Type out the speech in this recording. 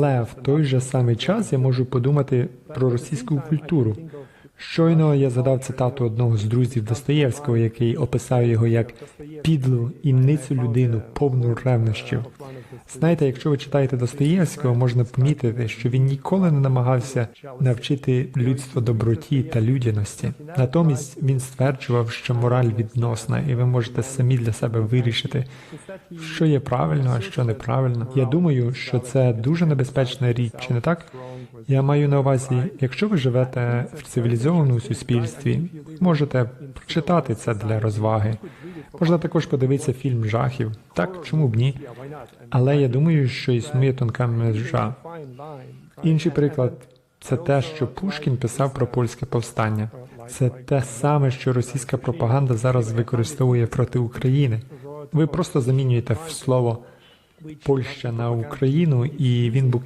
Але в той же самий час я можу подумати про російську культуру. Щойно я згадав цитату одного з друзів Достоєвського, який описав його як підлу імницю людину, повну ревнощів. Знаєте, якщо ви читаєте Достоєвського, можна помітити, що він ніколи не намагався навчити людство доброті та людяності. Натомість він стверджував, що мораль відносна, і ви можете самі для себе вирішити, що є правильно, а що неправильно. Я думаю, що це дуже небезпечна річ, чи не так? Я маю на увазі, якщо ви живете в цивілізованому суспільстві, можете прочитати це для розваги. Можна також подивитися фільм жахів. Так, чому б ні? Але я думаю, що існує тонка межа. Інший приклад це те, що Пушкін писав про польське повстання. Це те саме, що російська пропаганда зараз використовує проти України. Ви просто замінюєте слово Польща на Україну, і він був